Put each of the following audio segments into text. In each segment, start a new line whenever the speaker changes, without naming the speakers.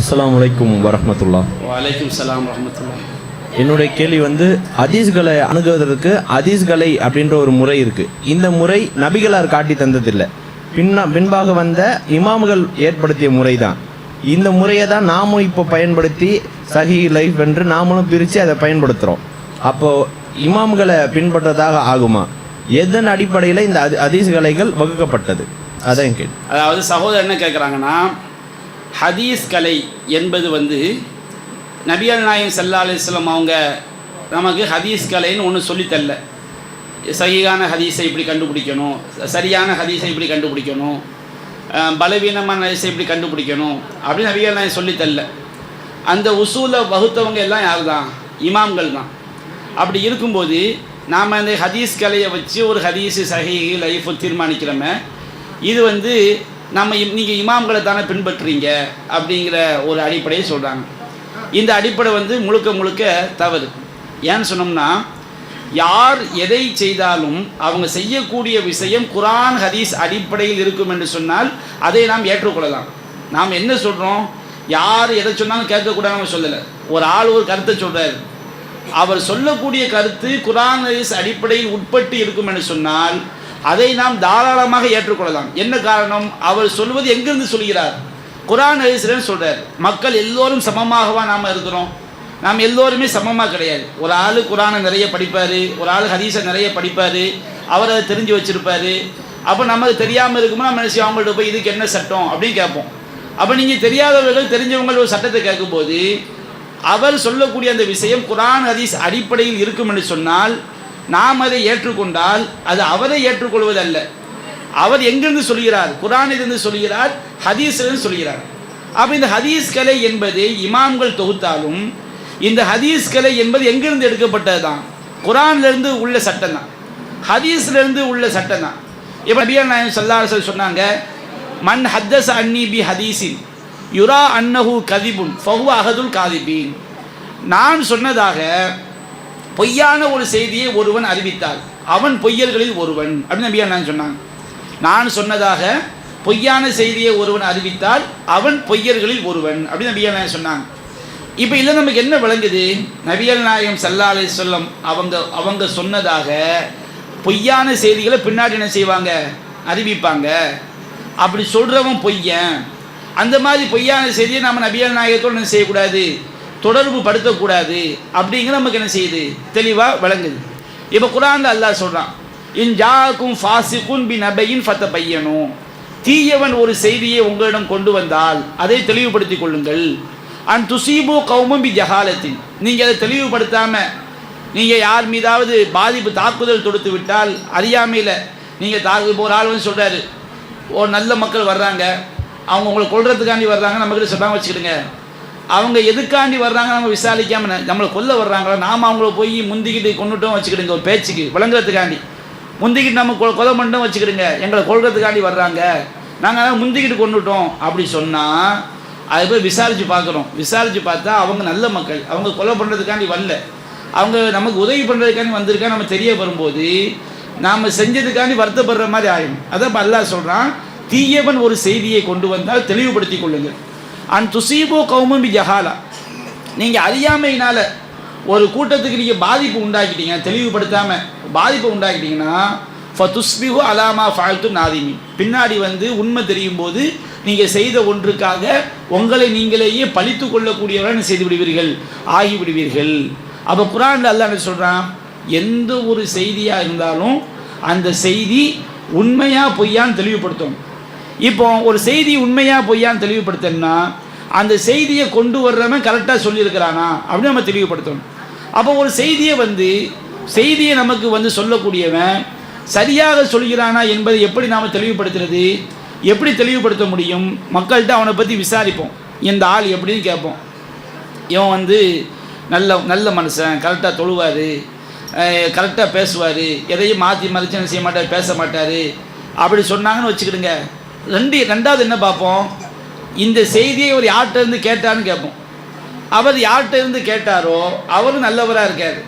அஸ்ஸலாமு அலைக்கும் வரஹ்மத்துல்லாஹ்.
வலைக்கும் சலாம் ரஹமத்துல்லா
என்னுடைய கேள்வி வந்து ஹதீஸ்களை அணுகுவதற்கு ஹதீஸ்களை அப்படின்ற ஒரு முறை இருக்கு. இந்த முறை நபிகளார் காட்டி தந்ததில்லை. பின்னா பின்பாக வந்த இமாம்கள் ஏற்படுத்திய முறை தான் இந்த முறையை தான் நாமும் இப்போ பயன்படுத்தி சஹி லைஃப் என்று நாமளும் பிரித்து அதை பயன்படுத்துகிறோம் அப்போ இமாம்களை பின்பற்றதாக ஆகுமா? எதன் அடிப்படையில் இந்த ஹதி- ஹதீஸ்கலைகள் வகுக்கப்பட்டது? அதான் கேள்வி.
அதாவது சகோதரர் என்ன கேட்குறாங்கன்னா ஹதீஸ் கலை என்பது வந்து நபியல் நாயம் சல்லா அலிஸ்லாம் அவங்க நமக்கு ஹதீஸ் கலைன்னு ஒன்று சொல்லித்தரல சகிகான ஹதீஸை இப்படி கண்டுபிடிக்கணும் சரியான ஹதீஸை இப்படி கண்டுபிடிக்கணும் பலவீனமான ஹதீஸை இப்படி கண்டுபிடிக்கணும் அப்படின்னு நபிகள் நாயம் சொல்லித்தரல அந்த உசூலை வகுத்தவங்க எல்லாம் யார் தான் இமாம்கள் தான். அப்படி இருக்கும்போது நாம் அந்த ஹதீஸ் கலையை வச்சு ஒரு ஹதீஸ் சஹி லைஃப் தீர்மானிக்கிறோமே இது வந்து நம்ம நீங்கள் இமாம்களை தானே பின்பற்றுறீங்க அப்படிங்கிற ஒரு அடிப்படையை சொல்கிறாங்க இந்த அடிப்படை வந்து முழுக்க முழுக்க தவறு. ஏன்னு சொன்னோம்னா யார் எதை செய்தாலும் அவங்க செய்யக்கூடிய விஷயம் குரான் ஹதீஸ் அடிப்படையில் இருக்கும் என்று சொன்னால் அதை நாம் ஏற்றுக்கொள்ளலாம். நாம் என்ன சொல்கிறோம் யார் எதை சொன்னாலும் கேட்கக்கூடாதுன்னு சொல்லலை. ஒரு ஆள் ஒரு கருத்தை சொல்கிறார் அவர் சொல்லக்கூடிய கருத்து குரான் ஹதீஸ் அடிப்படையில் உட்பட்டு இருக்கும் என்று சொன்னால் அதை நாம் தாராளமாக ஏற்றுக்கொள்ளலாம். என்ன காரணம்? அவர் சொல்வது எங்கிருந்து சொல்கிறார்? குரான் ஹதீஸ்லன்னு சொல்கிறார் மக்கள் எல்லோரும் சமமாகவா நாம் இருக்கிறோம்? நாம் எல்லோருமே சமமாக கிடையாது. ஒரு ஆள் குரானை நிறைய படிப்பார் ஒரு ஆள் ஹதீஸை நிறைய படிப்பார் அவர் அதை தெரிஞ்சு வச்சுருப்பார். அப்போ நமக்கு தெரியாமல் இருக்குமோ நம்ம என்ன அவங்கள்ட்ட போய் இதுக்கு என்ன சட்டம் அப்படின்னு கேட்போம். அப்போ நீங்கள் தெரியாதவர்கள் தெரிஞ்சவங்கள் ஒரு சட்டத்தை கேட்கும்போது அவர் சொல்லக்கூடிய அந்த விஷயம் குரான் ஹதீஸ் அடிப்படையில் இருக்கும் என்று சொன்னால் நாம் அதை ஏற்றுக்கொண்டால் அது அவரை ஏற்றுக்கொள்வதல்ல. அவர் எங்கிருந்து சொல்கிறார்? குரானிலிருந்து சொல்கிறார் ஹதீஸிலிருந்து சொல்கிறார். அப்போ இந்த ஹதீஸ் கலை என்பது இமாம்கள் தொகுத்தாலும் இந்த ஹதீஸ் கலை என்பது எங்கிருந்து எடுக்கப்பட்டது தான் குரான்லேருந்து உள்ள சட்டம் தான் ஹதீஸ்லேருந்து உள்ள சட்டம் தான் இப்போ நபிகள் நாயகம் சல்லாஹ் சொன்னாங்க மன் ஹத்தஸ் அன்னி பி ஹதீஸின் யுரா அன்னஹு கதிபுன் ஃபஹு அகதுல் காதிபின். நான் சொன்னதாக பொய்யான ஒரு செய்தியை ஒருவன் அறிவித்தால் அவன் பொய்யல்களில் ஒருவன். அப்படின்னு நபியா நான் சொன்னாங்க. நான் சொன்னதாக பொய்யான செய்தியை ஒருவன் அறிவித்தால் அவன் பொய்யர்களில் ஒருவன். அப்படின்னு நபியா நாயகம் சொன்னாங்க. இப்போ இதில் நமக்கு என்ன விளங்குது? நபிகள் நாயகம் சல்லா சொல்லம் அவங்க அவங்க சொன்னதாக பொய்யான செய்திகளை பின்னாடி என்ன செய்வாங்க? அறிவிப்பாங்க. அப்படி சொல்கிறவன் பொய்யன். அந்த மாதிரி பொய்யான செய்தியை நம்ம நபிகள் நாயகத்தோடு என்ன செய்யக்கூடாது? தொடர்பு படுத்தக்கூடாது அப்படிங்கிற நமக்கு என்ன செய்யுது? தெளிவாக விளங்குது. இப்போ குரான் அல்லாஹ் சொல்கிறான் இன் ஜாக்கும் ஃபாசிக்கும் பி நபையின் ஃபத்த பையனும் தீயவன் ஒரு செய்தியை உங்களிடம் கொண்டு வந்தால் அதை தெளிவுபடுத்திக் கொள்ளுங்கள். அன் துசீபு கௌமும் பி ஜஹாலத்தின். நீங்கள் அதை தெளிவுபடுத்தாமல் நீங்கள் யார் மீதாவது பாதிப்பு தாக்குதல் தொடுத்து விட்டால் அறியாமையில் நீங்கள் தாக்கு இப்போ ஒரு ஆள் வந்து சொல்கிறாரு ஒரு நல்ல மக்கள் வர்றாங்க. அவங்க உங்களை கொள்றதுக்காண்டி வர்றாங்க. நம்மக்கிட்ட சொல்லாமல் வச்சுக்கிடுங்க. அவங்க எதுக்காண்டி வர்றாங்க நம்ம விசாரிக்காமல் நம்மளை கொல்ல வர்றாங்களா நாம் அவங்கள போய் முந்திக்கிட்டு கொண்டுட்டோம் வச்சுக்கிடுங்க ஒரு பேச்சுக்கு விளங்குறதுக்காண்டி. முந்திக்கிட்டு நம்ம கொ- கொலை பண்ணிட்டோம் வச்சுக்கிடுங்க எங்களை கொள்கிறதுக்காண்டி வர்றாங்க. நாங்கள் அதான் முந்திக்கிட்டு கொண்டுட்டோம் அப்படி சொன்னால் அது போய் விசாரித்து பார்க்குறோம் விசாரித்து பார்த்தா அவங்க நல்ல மக்கள். அவங்க கொலை பண்ணுறதுக்காண்டி வரல. அவங்க நமக்கு உதவி பண்ணுறதுக்காண்டி வந்திருக்கா நம்ம தெரிய வரும்போது நாம் செஞ்சதுக்காண்டி வருத்தப்படுற மாதிரி ஆயிடும். அதான் இப்போ அல்லா சொல்கிறான் தீயவன் ஒரு செய்தியை கொண்டு வந்தால் தெளிவுபடுத்தி கொள்ளுங்கள். அன் துசீபோ கௌமம் பி ஜஹாலா. நீங்கள் அறியாமையினால் ஒரு கூட்டத்துக்கு நீங்கள் பாதிப்பு உண்டாக்கிட்டீங்க தெளிவுபடுத்தாமல் பாதிப்பு உண்டாக்கிட்டீங்கன்னா ஃபதுஸ்பிஹு அலாமா ஃபால்த்து நாதிமி பின்னாடி வந்து உண்மை தெரியும் போது நீங்கள் செய்த ஒன்றுக்காக உங்களை நீங்களேயே பழித்து கொள்ளக்கூடியவரான செய்து விடுவீர்கள் ஆகிவிடுவீர்கள் அப்போ குரான் அல்ல என்ன சொல்கிறான் எந்த ஒரு செய்தியாக இருந்தாலும் அந்த செய்தி உண்மையாக பொய்யான்னு தெளிவுபடுத்தணும். இப்போ ஒரு செய்தி உண்மையாக பொய்யான்னு தெளிவுபடுத்தணும்னா அந்த செய்தியை கொண்டு வர்றவன் கரெக்டாக சொல்லியிருக்கிறானா? அப்படின்னு நம்ம தெளிவுபடுத்தணும். அப்போ ஒரு செய்தியை வந்து செய்தியை நமக்கு வந்து சொல்லக்கூடியவன் சரியாக சொல்கிறானா என்பதை எப்படி நாம் தெளிவுபடுத்துறது? எப்படி தெளிவுபடுத்த முடியும்? மக்கள்கிட்ட அவனை பற்றி விசாரிப்போம். இந்த ஆள் எப்படின்னு கேட்போம். இவன் வந்து நல்ல நல்ல மனுஷன் கரெக்டாக தொழுவார் கரெக்டாக பேசுவார் எதையும் மாற்றி மறைச்சு செய்ய மாட்டார் பேச மாட்டார் அப்படி சொன்னாங்கன்னு வச்சுக்கிடுங்க. ரெண்டு ரெண்டாவது என்ன பார்ப்போம்? இந்த செய்தியை ஒரு யார்கிட்ட இருந்து கேட்டான்னு கேட்போம். அவர் யார்கிட்ட இருந்து கேட்டாரோ அவரும் நல்லவராக இருக்கார்.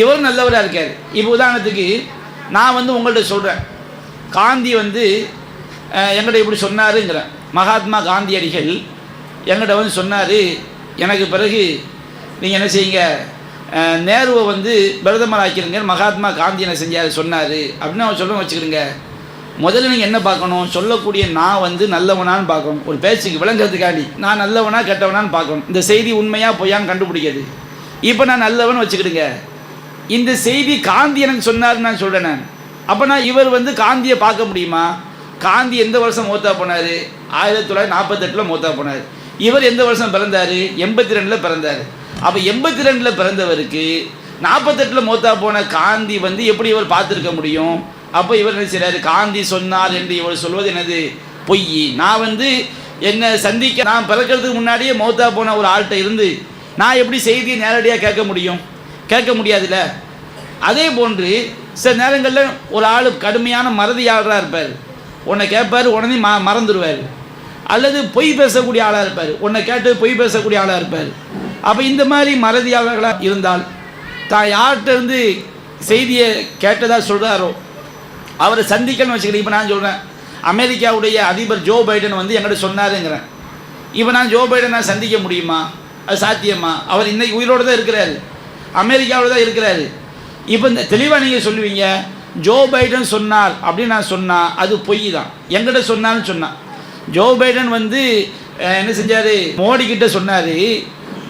இவரும் நல்லவராக இருக்கார். இப்போ உதாரணத்துக்கு நான் வந்து உங்கள்கிட்ட சொல்கிறேன் காந்தி வந்து எங்கிட்ட இப்படி சொன்னாருங்கிறேன். மகாத்மா காந்தியடிகள் எங்கிட்ட வந்து சொன்னார் எனக்கு பிறகு நீங்கள் என்ன செய்யுங்க? நேருவை வந்து பிரதமர் ஆக்கிருங்க மகாத்மா காந்தி என்ன செஞ்சார் சொன்னார். அப்படின்னு அவன் சொல்ல வச்சுக்கிடுங்க. முதல்ல நீங்கள் என்ன பார்க்கணும்? சொல்லக்கூடிய நான் வந்து நல்லவனான்னு பார்க்கணும். ஒரு பேச்சுக்கு விளங்குறதுக்காண்டி. நான் நல்லவனா கெட்டவனான்னு பார்க்கணும். இந்த செய்தி உண்மையாக பொய்யான்னு கண்டுபிடிக்கிறது. இப்போ நான் நல்லவன் வச்சுக்கிடுங்க. இந்த செய்தி காந்தி எனக்கு சொன்னார்ன்னு நான் சொல்கிறேன் நான். அப்போ நான் இவர் வந்து காந்தியை பார்க்க முடியுமா? காந்தி எந்த வருஷம் மூத்தா போனார்? ஆயிரத்தி தொள்ளாயிரத்தி நாற்பத்தெட்டில் மூத்தா போனார். இவர் எந்த வருஷம் பிறந்தார்? எண்பத்தி ரெண்டில் பிறந்தார். அப்போ எண்பத்தி ரெண்டில் பிறந்தவருக்கு நாற்பத்தெட்டில் மூத்தா போன காந்தி வந்து எப்படி இவர் பார்த்துருக்க முடியும்? அப்போ இவர் என்ன செய்றாரு? காந்தி சொன்னார் என்று இவர் சொல்வது என்னது? பொய் நான் வந்து என்னை சந்திக்க நான் பிறக்கிறதுக்கு முன்னாடியே மௌத்தா போன ஒரு ஆள்கிட்ட இருந்து நான் எப்படி செய்தியை நேரடியாக கேட்க முடியும்? கேட்க முடியாதுல்ல? அதே போன்று சில நேரங்களில் ஒரு ஆள் கடுமையான மறதியாளராக இருப்பார். உன்னை கேட்பார் உடனே ம மறந்துடுவார் அல்லது பொய் பேசக்கூடிய ஆளாக இருப்பார். உன்னை கேட்டு பொய் பேசக்கூடிய ஆளாக இருப்பார். அப்போ இந்த மாதிரி மறதியாளர்களாக இருந்தால் தான் யார்கிட்ட இருந்து செய்தியை கேட்டதாக சொல்கிறாரோ அவரை சந்திக்கணும்னு வச்சுக்கிறேன் இப்போ நான் சொல்கிறேன் அமெரிக்காவுடைய அதிபர் ஜோ பைடன் வந்து என்கிட்ட சொன்னாருங்கிறேன். இப்போ நான் ஜோ பைடனை சந்திக்க முடியுமா? அது சாத்தியமா? அவர் இன்னைக்கு உயிரோடு தான் இருக்கிறாரு. அமெரிக்காவோட தான் இருக்கிறாரு. இப்போ இந்த தெளிவாக நீங்கள் சொல்லுவீங்க ஜோ பைடன் சொன்னார் அப்படின்னு நான் சொன்னால் அது பொய் தான். எங்கிட்ட சொன்னான்னு சொன்னான். ஜோ பைடன் வந்து என்ன செஞ்சார்? மோடி கிட்ட சொன்னார்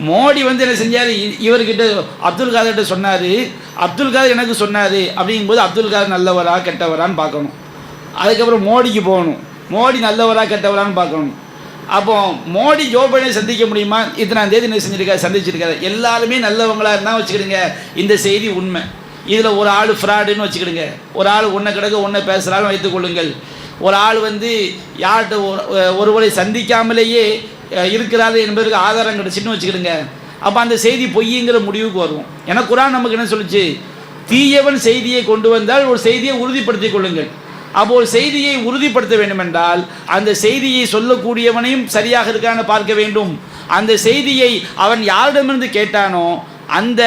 மோடி வந்து என்ன செஞ்சார்? இவர்கிட்ட அப்துல் காதர்கிட்ட சொன்னார். அப்துல் காதர் எனக்கு சொன்னார். அப்படிங்கும்போது அப்துல் காதர் நல்லவரா கெட்டவரான்னு பார்க்கணும். அதுக்கப்புறம் மோடிக்கு போகணும். மோடி நல்லவரா கெட்டவரான்னு பார்க்கணும். அப்போ மோடி ஜோ பைடனை சந்திக்க முடியுமா? இத்தனாம் தேதி என்ன செஞ்சிருக்காரு? சந்திச்சிருக்காரு. எல்லாருமே நல்லவங்களா இருந்தால் வச்சுக்கிடுங்க. இந்த செய்தி உண்மை. இதில் ஒரு ஆள் ஃப்ராடுன்னு வச்சுக்கிடுங்க. ஒரு ஆள் ஒன்றை கிடக்க ஒன்றை பேசுகிறாலும் வைத்துக்கொள்ளுங்கள் ஒரு ஆள் வந்து யார்கிட்ட ஒரு- ஒருவரை சந்திக்காமலேயே இருக்கிறாரு என்பதற்கு ஆதாரம் கிடச்சின்னு வச்சுக்கிடுங்க. அப்போ அந்த செய்தி பொய்யுங்கிற முடிவுக்கு வரும் ஏன்னா குரான் நமக்கு என்ன சொல்லுச்சு? தீயவன் செய்தியை கொண்டு வந்தால் ஒரு செய்தியை உறுதிப்படுத்திக் கொள்ளுங்கள். அப்போ ஒரு செய்தியை உறுதிப்படுத்த வேண்டுமென்றால் அந்த செய்தியை சொல்லக்கூடியவனையும் சரியாக இருக்கான்னு பார்க்க வேண்டும். அந்த செய்தியை அவன் யாரிடமிருந்து கேட்டானோ அந்த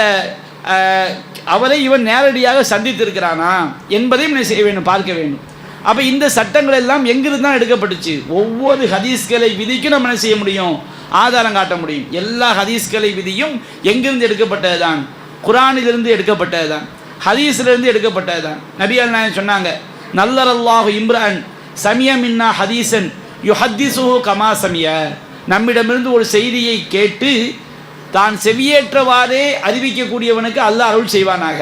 அவரை இவன் நேரடியாக சந்தித்திருக்கிறானா என்பதையும் செய்ய வேண்டும்? பார்க்க வேண்டும். அப்போ இந்த சட்டங்கள் எல்லாம் எங்கிருந்து தான் எடுக்கப்பட்டுச்சு? ஒவ்வொரு ஹதீஸ்களை விதிக்கும் நம்ம என்ன செய்ய முடியும்? ஆதாரம் காட்ட முடியும். எல்லா ஹதீஸ்களை விதியும் எங்கிருந்து எடுக்கப்பட்டது தான் குரானிலிருந்து எடுக்கப்பட்டது தான் ஹதீஸிலிருந்து எடுக்கப்பட்டது தான் நபிகள் நாயன் சொன்னாங்க நல்லரல்லாஹு இம்ரான் சமிய மின்னா ஹதீசன் யு ஹத்திசுஹு கமா சமிய. நம்மிடமிருந்து ஒரு செய்தியை கேட்டு தான் செவியேற்றவாறே அறிவிக்கக்கூடியவனுக்கு அல்லாஹ் அருள் செய்வானாக.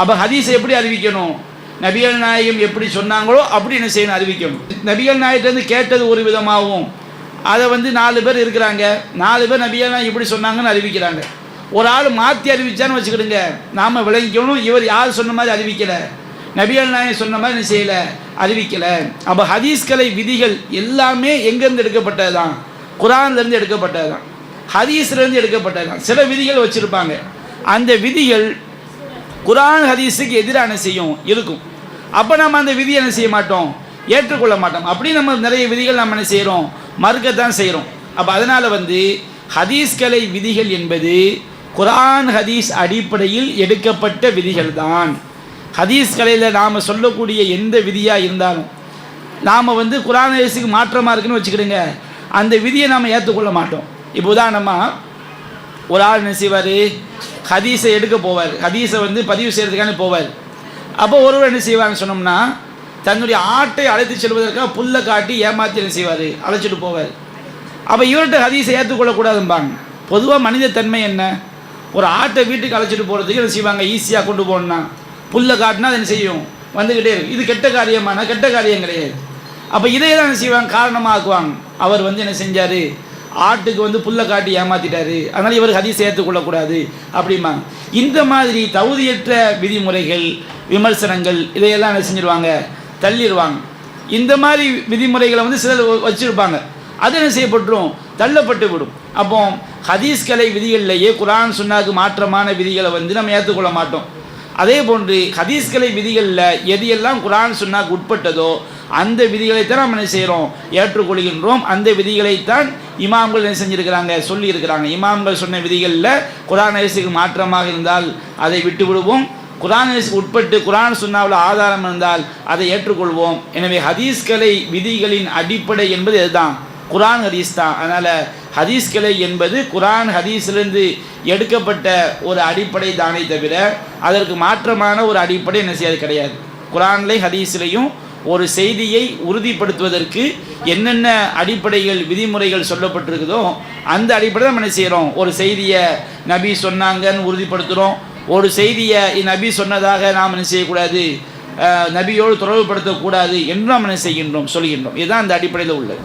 அப்போ ஹதீஸை எப்படி அறிவிக்கணும்? நபிகள் நாயகம் எப்படி சொன்னாங்களோ அப்படி என்ன செய்யணும் அறிவிக்கணும். நபிகள் நாயகத்திலேருந்து கேட்டது ஒரு விதமாகவும் அதை வந்து நாலு பேர் இருக்கிறாங்க. நாலு பேர் நபிகள் நாயகம் இப்படி சொன்னாங்கன்னு அறிவிக்கிறாங்க. ஒரு ஆள் மாற்றி அறிவிச்சான்னு வச்சுக்கிடுங்க. நாம் விளங்கிக்கணும். இவர் யார் சொன்ன மாதிரி அறிவிக்கலை. நபிகள் நாயகம் சொன்ன மாதிரி என்ன செய்யலை? அறிவிக்கலை. அப்போ ஹதீஸ்கலை விதிகள் எல்லாமே எங்கேருந்து எடுக்கப்பட்டது தான் குரான்லேருந்து எடுக்கப்பட்டது தான் ஹதீஸ்லேருந்து எடுக்கப்பட்டது தான் சில விதிகள் வச்சுருப்பாங்க. அந்த விதிகள் குரான் ஹதீஸுக்கு எதிரான செய்யும் இருக்கும். அப்போ நம்ம அந்த விதியை என்ன செய்ய மாட்டோம்? ஏற்றுக்கொள்ள மாட்டோம். அப்படி நம்ம நிறைய விதிகள் நம்ம என்ன செய்கிறோம் மறுக்கத்தான் செய்கிறோம் அப்போ அதனால் வந்து ஹதீஸ்கலை விதிகள் என்பது குரான் ஹதீஸ் அடிப்படையில் எடுக்கப்பட்ட விதிகள் தான் ஹதீஸ் கலையில் நாம் சொல்லக்கூடிய எந்த விதியாக இருந்தாலும் நாம் வந்து குரான் ஹதீஸுக்கு மாற்றமாக இருக்குன்னு வச்சுக்கிடுங்க. அந்த விதியை நாம் ஏற்றுக்கொள்ள மாட்டோம். இப்போ உதாரணமாக ஒரு ஆள் என்ன செய்வார்? ஹதீஸை எடுக்க போவார். ஹதீஸை வந்து பதிவு செய்கிறதுக்கான போவார். அப்போ ஒருவர் என்ன செய்வாங்கன்னு சொன்னோம்னா தன்னுடைய ஆட்டை அழைத்து செல்வதற்காக புல்லை காட்டி ஏமாற்றி என்ன செய்வார்? அழைச்சிட்டு போவார். அப்போ இவர்கிட்ட ஹதீஸை ஏற்றுக்கொள்ளக்கூடாதும்பாங்க. பொதுவாக மனித தன்மை என்ன? ஒரு ஆட்டை வீட்டுக்கு அழைச்சிட்டு போகிறதுக்கு என்ன செய்வாங்க? ஈஸியாக கொண்டு போகணும்னா புல்லை காட்டினா அது என்ன செய்யும்? வந்துக்கிட்டே இருக்கும். இது கெட்ட காரியமான கெட்ட காரியம் கிடையாது. அப்போ இதை தான் என்ன செய்வாங்க? காரணமாக்குவாங்க. அவர் வந்து என்ன செஞ்சார்? ஆட்டுக்கு வந்து புல்லை காட்டி ஏமாத்திட்டாரு. அதனால் இவர் ஹதீஸ் ஏற்றுக்கொள்ளக்கூடாது அப்படிம்பாங்க. இந்த மாதிரி தகுதியற்ற விதிமுறைகள் விமர்சனங்கள் இதையெல்லாம் என்ன செஞ்சிருவாங்க? தள்ளிடுவாங்க இந்த மாதிரி விதிமுறைகளை வந்து சிலர் வச்சுருப்பாங்க. அது என்ன செய்யப்பட்டுரும்? தள்ளப்பட்டு விடும். அப்போ ஹதீஸ் கலை விதிகள்லேயே குரான் சுன்னாக்கு மாற்றமான விதிகளை வந்து நம்ம ஏற்றுக்கொள்ள மாட்டோம். அதே போன்று ஹதீஸ்களை விதிகளில் எதையெல்லாம் குரான் சுன்னாக்கு உட்பட்டதோ அந்த விதிகளைத்தான் நம்ம என்ன செய்கிறோம்? ஏற்றுக்கொள்கின்றோம். அந்த விதிகளைத்தான் இமாம்கள் என்ன செஞ்சுருக்கிறாங்க? சொல்லியிருக்கிறாங்க. இமாம்கள் சொன்ன விதிகளில் குரான் ஹதீஸுக்கு மாற்றமாக இருந்தால் அதை விட்டு விடுவோம் குரான் ஹதீஸுக்கு உட்பட்டு குரான் சுன்னாவில் ஆதாரம் இருந்தால் அதை ஏற்றுக்கொள்வோம். எனவே ஹதீஸ்கலை விதிகளின் அடிப்படை என்பது இதுதான். குரான் ஹதீஸ் தான். அதனால் ஹதீஸ் கிளை என்பது குரான் ஹதீஸிலிருந்து எடுக்கப்பட்ட ஒரு அடிப்படை தானே தவிர அதற்கு மாற்றமான ஒரு அடிப்படை என்ன செய்யாது? கிடையாது. குரான்லேயும் ஹதீஸ்லேயும் ஒரு செய்தியை உறுதிப்படுத்துவதற்கு என்னென்ன அடிப்படைகள் விதிமுறைகள் சொல்லப்பட்டிருக்குதோ அந்த அடிப்படையில் நம்ம என்ன செய்கிறோம் ஒரு செய்தியை நபி சொன்னாங்கன்னு உறுதிப்படுத்துகிறோம் ஒரு செய்தியை நபி சொன்னதாக நாம் என்ன செய்யக்கூடாது? நபியோடு தொடர்புபடுத்தக்கூடாது என்று நாம் என்ன செய்கின்றோம் சொல்கின்றோம். இதுதான் அந்த அடிப்படையில் உள்ளது.